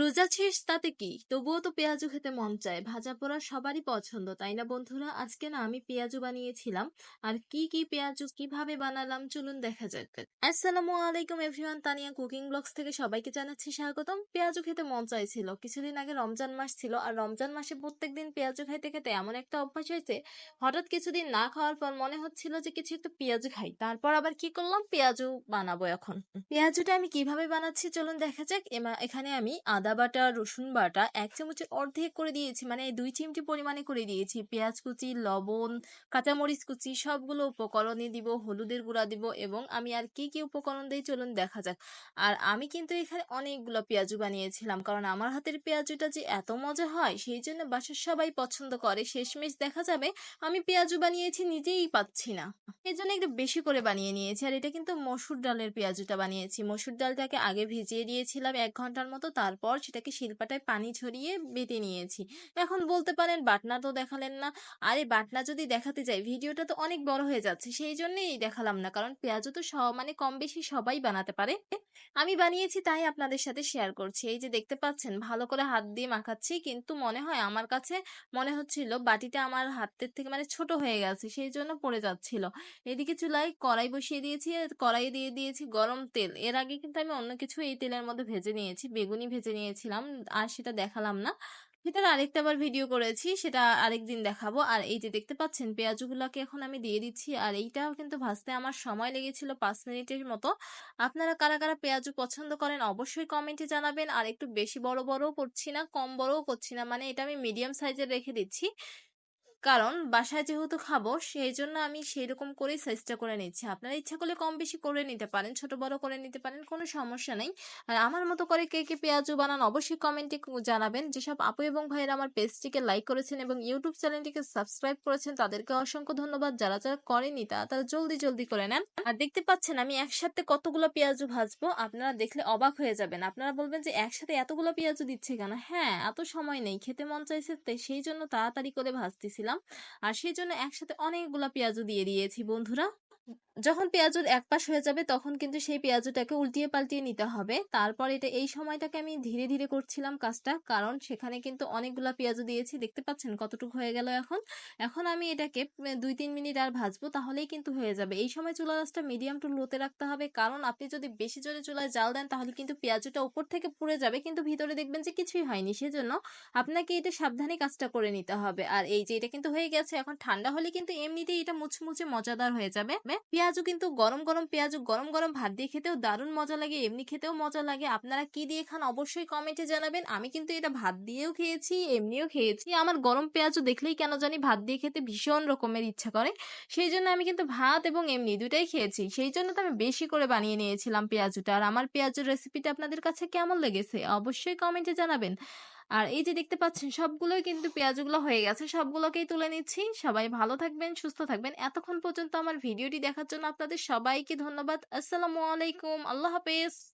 রোজা শেষ, তাতে কি? তবুও তো পেঁয়াজু খেতে মন চায়। ভাজা পোড়া সবারই পছন্দ, তাই না বন্ধুরা? আজকে না আমি পেঁয়াজু বানিয়েছিলাম। আর কি কি পেঁয়াজু কীভাবে বানালাম চলুন দেখা যাক। আসসালামু আলাইকুম এভরিওয়ান, তানিয়া কুকিং ব্লগস থেকে সবাইকে জানাচ্ছি স্বাগতম। পেঁয়াজু খেতে মন চাইছিল। কিছুদিন আগে রমজান মাস ছিল, আর রমজান মাসে প্রত্যেকদিন পেঁয়াজু খাইতে খেতে এমন একটা অভ্যাস হয়েছে, হঠাৎ কিছুদিন না খাওয়ার পর মনে হচ্ছিল যে কিছু একটু পেঁয়াজু খাই। তারপর আবার কি করলাম? পেঁয়াজু বানাবো এখন। পেঁয়াজুটা আমি কীভাবে বানাচ্ছি চলুন দেখা যাক। এখানে আমি আদা বাটা, রসুন বাটা এক চামচের অর্ধেক করে দিয়েছি। মানে দুই চিমটি পরিমাণে করে দিয়েছি। পেঁয়াজ কুচি, লবণ, কাঁচামরিচ কুচি, সবগুলো উপকরণই দিব, হলুদের গুঁড়া দিব এবং আমি আর কি কি উপকরণ দিই চলুন দেখা যাক। আর আমি কিন্তু এখানে অনেকগুলো পেঁয়াজু বানিয়েছিলাম কারণ আমার হাতের পেঁয়াজুটা যে এত মজা হয় সেই জন্য বাসার সবাই পছন্দ করে। শেষমেশ দেখা যাবে আমি পেঁয়াজু বানিয়েছি, নিজেই পাচ্ছি না। এই জন্য একটু বেশি করে বানিয়ে নিয়েছি আর এটা কিন্তু মসুর ডালের পেঁয়াজুটা বানিয়েছি। মসুর ডালটাকে আগে ভিজিয়ে দিয়েছিলাম এক ঘণ্টার মতো, তারপর সেটাকে শিল্পাটায় পানি ছড়িয়ে বেটে নিয়েছি। এখন বলতে পারেন বাটনা তো দেখালেন না। আরে বাটনা যদি দেখাতে যাই, ভিডিওটা তো অনেক বড় হয়ে যাচ্ছে, সেই জন্যেই দেখালাম না। কারণ পেঁয়াজু তো সব মানে কম বেশি সবাই বানাতে পারে। আমি বানিয়েছি তাই আপনাদের সাথে শেয়ার করছি। এই যে দেখতে পাচ্ছেন, ভালো করে হাত দিয়ে মাখাচ্ছি, কিন্তু মনে হয় আমার কাছে মনে হচ্ছিল বাটিটা আমার হাতের থেকে মানে ছোট হয়ে গেছে, সেই জন্য পড়ে যাচ্ছিল। এদিকে চুলায় কড়াই বসিয়ে দিয়েছি আর কড়াইয়ে দিয়ে দিয়েছি গরম তেল। এর আগে কিন্তু আমি অন্য কিছু এই তেলের মধ্যে ভেজে নিয়েছি, বেগুনি ভেজে নিয়েছিলাম, আর সেটা দেখালাম না। সেটার আরেকটা আবার ভিডিও করেছি, সেটা আরেকদিন দেখাবো। আর এই যে দেখতে পাচ্ছেন, পেঁয়াজগুলোকে এখন আমি দিয়ে দিচ্ছি, আর এইটাও কিন্তু ভাজতে আমার সময় লেগেছিল পাঁচ মিনিটের মতো। আপনারা কারা কারা পেঁয়াজু পছন্দ করেন, অবশ্যই কমেন্টে জানাবেন। আর একটু বেশি বড় বড়ও করছি না, কম বড়ও করছি না মানে এটা আমি মিডিয়াম সাইজের রেখে দিচ্ছি। কারণ বাসায় যেহেতু খাব সেই জন্য আমি সেই রকম করেই সাইজটা করে নিচ্ছি। আপনারা ইচ্ছা করলে কম বেশি করে নিতে পারেন, ছোট বড় করে নিতে পারেন, কোনো সমস্যা নেই। আর আমার মতো করে কে কে পেঁয়াজু বানান অবশ্যই কমেন্টে জানাবেন। যেসব আপু এবং ভাইয়েরা আমার পেজটিকে লাইক করেছেন এবং ইউটিউব চ্যানেলটিকে সাবস্ক্রাইব করেছেন, তাদেরকে অসংখ্য ধন্যবাদ। যারা যারা করেনি তারা তারা জলদি জলদি করে নেন। আর দেখতে পাচ্ছেন আমি একসাথে কতগুলো পেঁয়াজু ভাজবো, আপনারা দেখলে অবাক হয়ে যাবেন। আপনারা বলবেন যে একসাথে এতগুলো পেঁয়াজু দিচ্ছে কেন? হ্যাঁ এত সময় নেই, খেতে মন চাইছে সেই জন্য তাড়াতাড়ি করে ভাজতেছিলাম। আর সেই জন্য একসাথে অনেকগুলো পেঁয়াজও দিয়ে দিয়েছি বন্ধুরা। যখন পেঁয়াজুর এক পাশ হয়ে যাবে, তখন কিন্তু সেই পেঁয়াজুটাকে উল্টিয়ে পাল্টিয়ে নিতে হবে। তারপর এটা, এই সময়টাকে আমি ধীরে ধীরে করছিলাম কাজটা, কারণ সেখানে কিন্তু অনেকগুলা পেঁয়াজু দিয়েছি। দেখতে পাচ্ছেন কতটুকু হয়ে গেল এখন। এখন আমি এটাকে দুই তিন মিনিট আর ভাজবো, তাহলেই কিন্তু হয়ে যাবে। এই সময় চুলা রাসটা মিডিয়াম টু লোতে রাখতে হবে, কারণ আপনি যদি বেশি জোরে চুলায় জাল দেন, তাহলে কিন্তু পেঁয়াজুটা উপর থেকে পুড়ে যাবে, কিন্তু ভিতরে দেখবেন যে কিছুই হয়নি। সেজন্য আপনাকে এটা সাবধানে কাজটা করে নিতে হবে। আর এই যে এটা কিন্তু হয়ে গেছে, এখন ঠান্ডা হলে কিন্তু এমনিতেই এটা মুচমুচে মজাদার হয়ে যাবে। পেঁয়াজু কিন্তু গরম গরম পেঁয়াজু গরম গরম ভাত দিয়ে খেতেও দারুণ মজা লাগে, এমনি খেতেও মজা লাগে। আপনারা কি দিয়ে খান অবশ্যই কমেন্টে জানাবেন। আমি কিন্তু এটা ভাত দিয়েও খেয়েছি, এমনিও খেয়েছি। আমার গরম পেঁয়াজু দেখলেই কেন জানি ভাত দিয়ে খেতে ভীষণ রকমের ইচ্ছা করে। সেই জন্য আমি কিন্তু ভাত এবং এমনি দুটাই খেয়েছি। সেই জন্য তো আমি বেশি করে বানিয়ে নিয়েছিলাম পেঁয়াজুটা। আর আমার পেঁয়াজের রেসিপিটা আপনাদের কাছে কেমন লেগেছে? অবশ্যই কমেন্টে জানাবেন। আর এই যে দেখতে পাচ্ছেন, সবগুলোই কিন্তু পেঁয়াজগুলো হয়ে গেছে। সবগুলোকেই তুলে নিচ্ছি। সবাই ভালো থাকবেন, সুস্থ থাকবেন। এতক্ষণ পর্যন্ত আমার ভিডিওটি দেখার জন্য আপনাদের সবাইকে ধন্যবাদ। আসসালামু আলাইকুম। আল্লাহ হাফেজ।